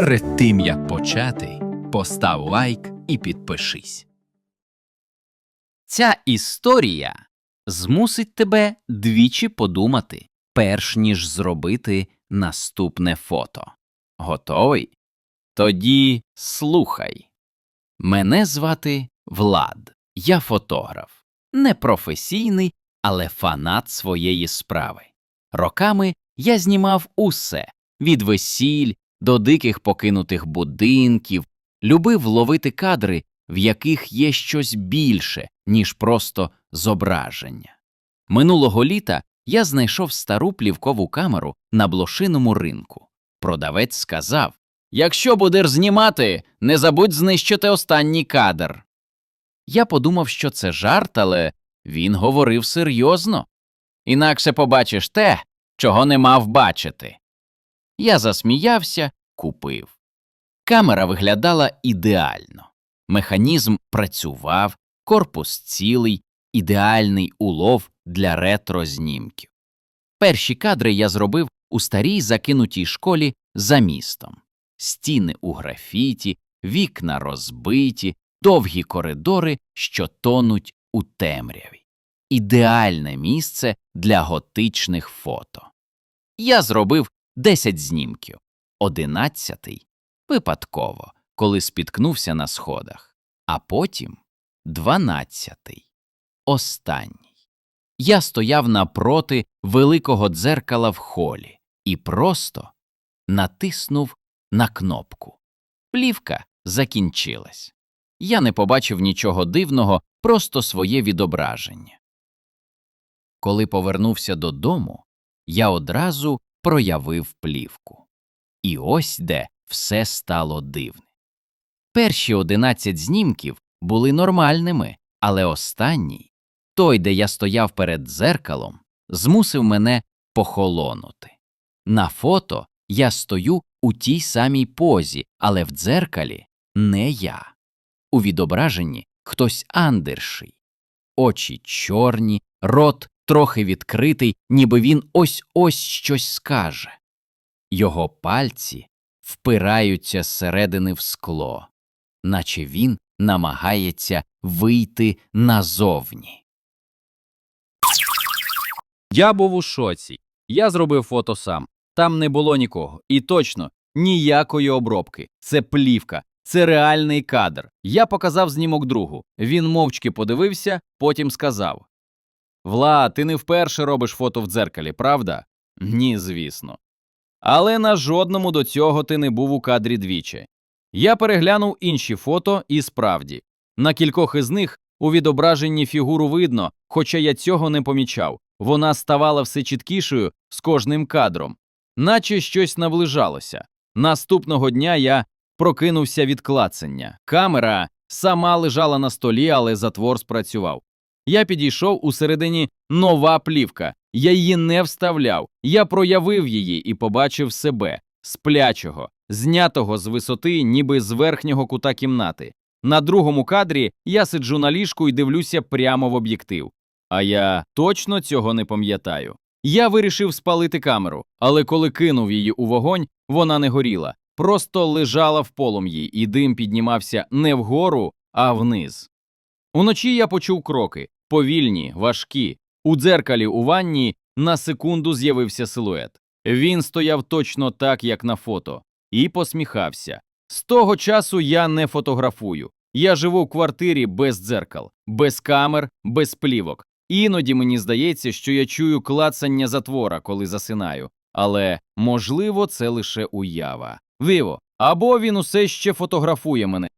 Перед тим як почати, постав лайк і підпишись. Ця історія змусить тебе двічі подумати, перш ніж зробити наступне фото. Готовий? Тоді слухай. Мене звати Влад. Я фотограф. Не професійний, але фанат своєї справи. Роками я знімав усе від весіль до диких покинутих будинків, любив ловити кадри, в яких є щось більше, ніж просто зображення. Минулого літа я знайшов стару плівкову камеру на блошиному ринку. Продавець сказав Якщо будеш знімати, не забудь знищити останній кадр. Я подумав, що це жарт, але він говорив серйозно. Інакше побачиш те, чого не мав бачити. Я засміявся, купив. Камера виглядала ідеально. Механізм працював, корпус цілий, ідеальний улов для ретро-знімків. Перші кадри я зробив у старій закинутій школі за містом. Стіни у графіті, вікна розбиті, довгі коридори, що тонуть у темряві. Ідеальне місце для готичних фото. Я зробив 10 знімків, одинадцятий випадково, коли спіткнувся на сходах, а потім дванадцятий, останній. Я стояв напроти великого дзеркала в холі і просто натиснув на кнопку. Плівка закінчилась. Я не побачив нічого дивного, просто своє відображення. Коли повернувся додому, я одразу проявив плівку. І ось де все стало дивне. Перші одинадцять знімків були нормальними, але останній, той, де я стояв перед дзеркалом, змусив мене похолонути. На фото я стою у тій самій позі, але в дзеркалі не я. У відображенні хтось андерший. Очі чорні, рот трохи відкритий, ніби він ось ось щось скаже. Його пальці впираються зсередини в скло, наче він намагається вийти назовні. Я був у шоці. Я зробив фото сам. Там не було нікого. І точно ніякої обробки. Це плівка, це реальний кадр. Я показав знімок другу. Він мовчки подивився, потім сказав: Влад, ти не вперше робиш фото в дзеркалі, правда? Ні, звісно. Але на жодному до цього ти не був у кадрі двічі. Я переглянув інші фото, і справді, на кількох із них у відображенні фігуру видно, хоча я цього не помічав. Вона ставала все чіткішою з кожним кадром, наче щось наближалося. Наступного дня я прокинувся від клацання. Камера сама лежала на столі, але затвор спрацював. Я підійшов усередині нова плівка. Я її не вставляв. Я проявив її і побачив себе сплячого, знятого з висоти, ніби з верхнього кута кімнати. На другому кадрі я сиджу на ліжку і дивлюся прямо в об'єктив. А я точно цього не пам'ятаю. Я вирішив спалити камеру, але коли кинув її у вогонь, вона не горіла, просто лежала в полум'ї, і дим піднімався не вгору, а вниз. Уночі я почув кроки повільні, важкі. У дзеркалі у ванні на секунду з'явився силует. Він стояв точно так, як на фото, і посміхався. З того часу я не фотографую. Я живу в квартирі без дзеркал, без камер, без плівок. Іноді мені здається, що я чую клацання затвора, коли засинаю, але можливо це лише уява. Виво, або він усе ще фотографує мене,